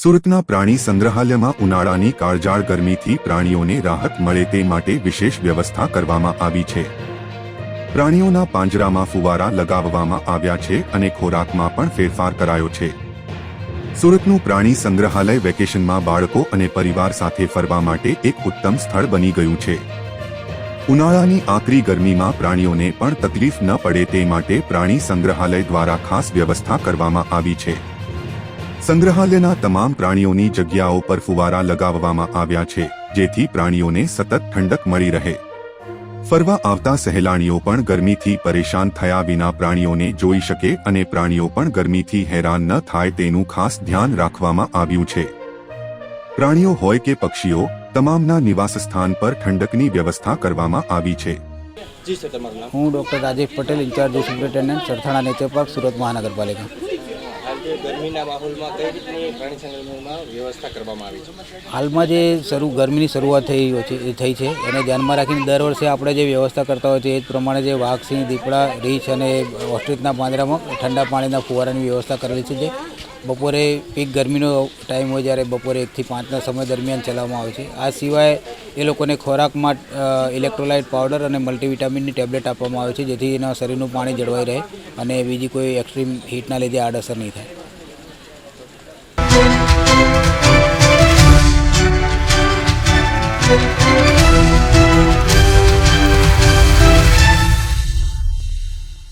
સુરતના પ્રાણી સંગ્રહાલયમાં ઉનાળાની કાળજાળ ગરમીથી પ્રાણીઓને રાહત મળે તે માટે વિશેષ વ્યવસ્થા કરવામાં આવી છે. પ્રાણીઓના પાંજરામાં ફુવારા લગાવવામાં આવ્યા છે અને ખોરાકમાં પણ ફેરફાર કરાયો છે. સુરતનું પ્રાણી સંગ્રહાલય વેકેશનમાં બાળકો અને પરિવાર સાથે ફરવા માટે એક ઉત્તમ સ્થળ બની ગયું છે. ઉનાળાની આકરી ગરમીમાં પ્રાણીઓને પણ તકલીફ ન પડે તે માટે પ્રાણી સંગ્રહાલય દ્વારા ખાસ વ્યવસ્થા કરવામાં આવી છે. સંગ્રહાલયના તમામ પ્રાણીઓની જગ્યાઓ પર ફુવારા લગાવવામાં આવ્યા છે જેથી પ્રાણીઓને સતત ઠંડક મળી રહે. ફરવા આવતા સહેલાણીઓ પણ ગરમીથી પરેશાન થયા વિના પ્રાણીઓને જોઈ શકે અને પ્રાણીઓ પણ ગરમીથી હેરાન ન થાય તેનું ખાસ ધ્યાન રાખવામાં આવ્યું છે. પ્રાણીઓ હોય કે પક્ષીઓ તમામના નિવાસસ્થાન પર ઠંડકની વ્યવસ્થા કરવામાં આવી છે. હું doctor Rajesh Patel incharge superintendent Sarthana nature park Surat મહાનગરપાલિકા. હાલમાં જે શરૂ ગરમીની શરૂઆત થઈ છે થઈ છે. એને ધ્યાનમાં રાખીને દર વર્ષે આપણે જે વ્યવસ્થા કરતા હોય છે, એ જ પ્રમાણે જે વાઘ, સિંહ, દીપડા, રીછ અને ઓસ્ટ્રીચના પાંજરામાં ઠંડા પાણીના ફુવારાની વ્યવસ્થા કરેલી છે જે બપોરે પીક ગરમીનો ટાઈમ હોય જ્યારે બપોરે એકથી પાંચના સમય દરમિયાન ચલાવવામાં આવે છે. આ સિવાય એ લોકોને ખોરાકમાં ઇલેક્ટ્રોલાઇટ પાવડર અને મલ્ટીવિટામિનની ટેબ્લેટ આપવામાં આવે છે, જેથી એના શરીરનું પાણી જળવાઈ રહે અને બીજી કોઈ એક્સ્ટ્રીમ હીટના લીધે આડઅસર નહીં થાય.